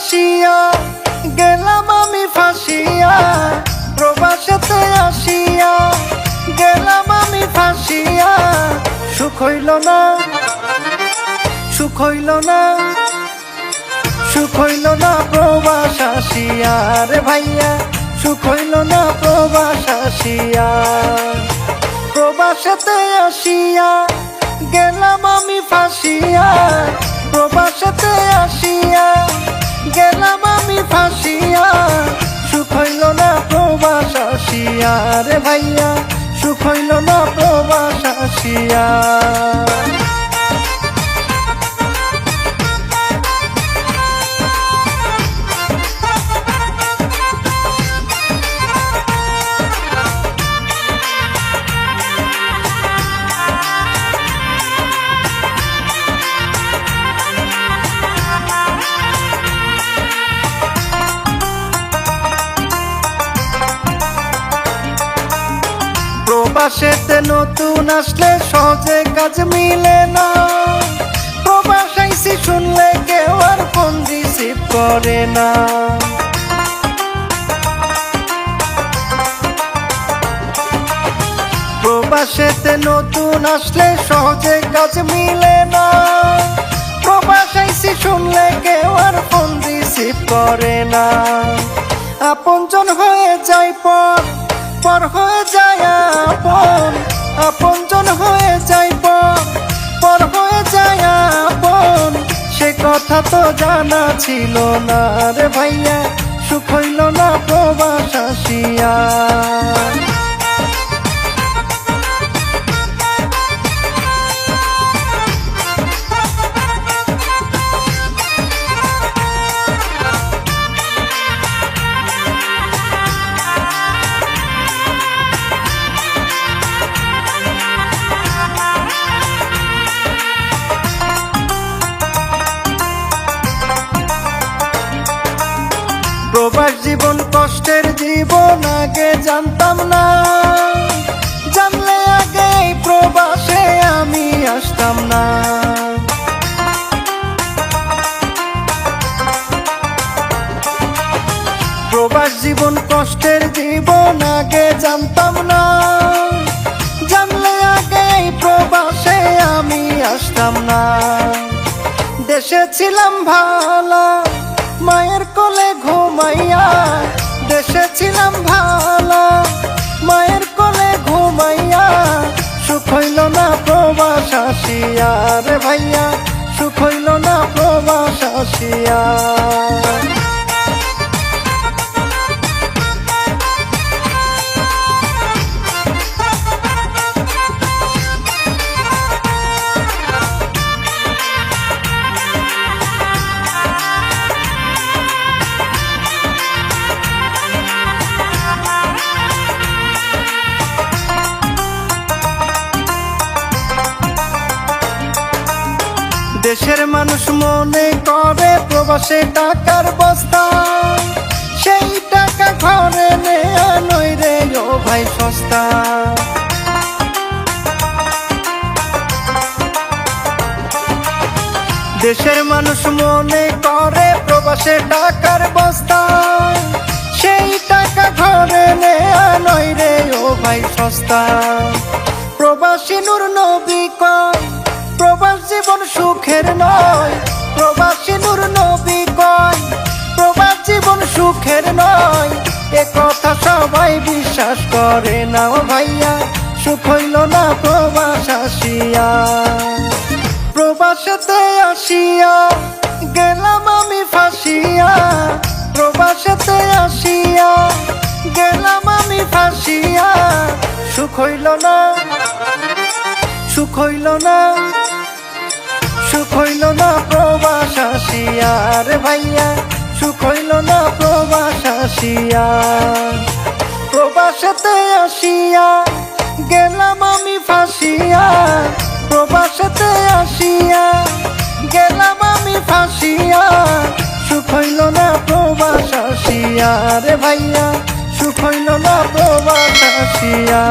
আসিয়া, গেলাম আমি ফাঁসিয়া, প্রবাসেতে আসিয়া, গেলাম আমি ফাঁসিয়া। সুখ হইল না, সুখ হইল না, সুখ হইল না প্রবাস আসিয়া। রে ভাইয়া, সুখ হইল না প্রবাস আসিয়া। প্রবাসেতে আসিয়া, গেলাম আমি ফাঁসিয়া। প্রবাসেতে আসিয়া গেলাম আমি ফাঁসিয়া। সুখ হইল না প্রবাস আসিয়া। রে ভাইয়া, সুখ হইল না প্রবাস আসিয়া। প্রবাসেতে নতুন আসলে সহজে কাজ মিলে না। প্রবাস আইসি শুনলে কেউ আর ফোন রিসিভ করে না। প্রবাসেতে নতুন আসলে সহজে কাজ মিলে না। প্রবাস আইসি শুনলে কেউ আর ফোন রিসিভ করে না। আপনজন হয়ে যায় পর পর হয়ে যায় আপন, আপনজন হয়ে যায় পর। পর হয়ে যায় আপন, সে কথা তো জানা ছিল না। রে ভাইয়া, সুখ হইল না প্রবাস আসিয়া। জীবন কষ্টের জীবন আগে জানতাম না। জানলে আগে প্রবাসে আমি আসতাম না। প্রবাস জীবন কষ্টের জীবন আগে জানতাম না। জানলে আগে প্রবাসে আমি আসতাম না। দেশে ছিলাম ভালা মায়ের কোলে ঘুমাইয়া, দেশে ছিলাম ভালো। মায়ের কোলে ঘুমাইয়া, সুখ হইল না প্রবাস আসিয়া। রে ভাইয়া দেশের মানুষ মনে করে প্রবাসে টাকার বস্তা। সেই টাকা ঘরে নেয়া নই রে, ও ভাই সস্তা। দেশের মানুষ মনে করে প্রবাসে টাকার বস্তা। সেই টাকা ঘরে নেয়া নই রে, ও ভাই সস্তা। প্রবাসী নূর নবী কয় প্রবাস জীবন সুখের নয়, প্রবাসী নূর নবী কয়, প্রবাস জীবন সুখের নয়। এ কথা সবাই বিশ্বাস করে না ভাইয়া, সুখ হইল না প্রবাস আসিয়া। প্রবাসেতে আসিয়া গেলাম আমি ফাঁসিয়া, প্রবাসেতে আসিয়া গেলাম আমি ফাঁসিয়া, সুখ হইল না। সুখ হইল না, সুখ হইল না প্রবাস আসিয়া। ভাইয়া, সুখ হইল না প্রবাস আসিয়া। প্রবাসেতে আসিয়া গেলাম আমি ফাঁসিয়া। প্রবাসেতে আসিয়া গেলাম আমি ফাঁসিয়া। সুখ হইল না প্রবাস আসিয়া। রে ভাইয়া, সুখ হইল না প্রবাস আসিয়া।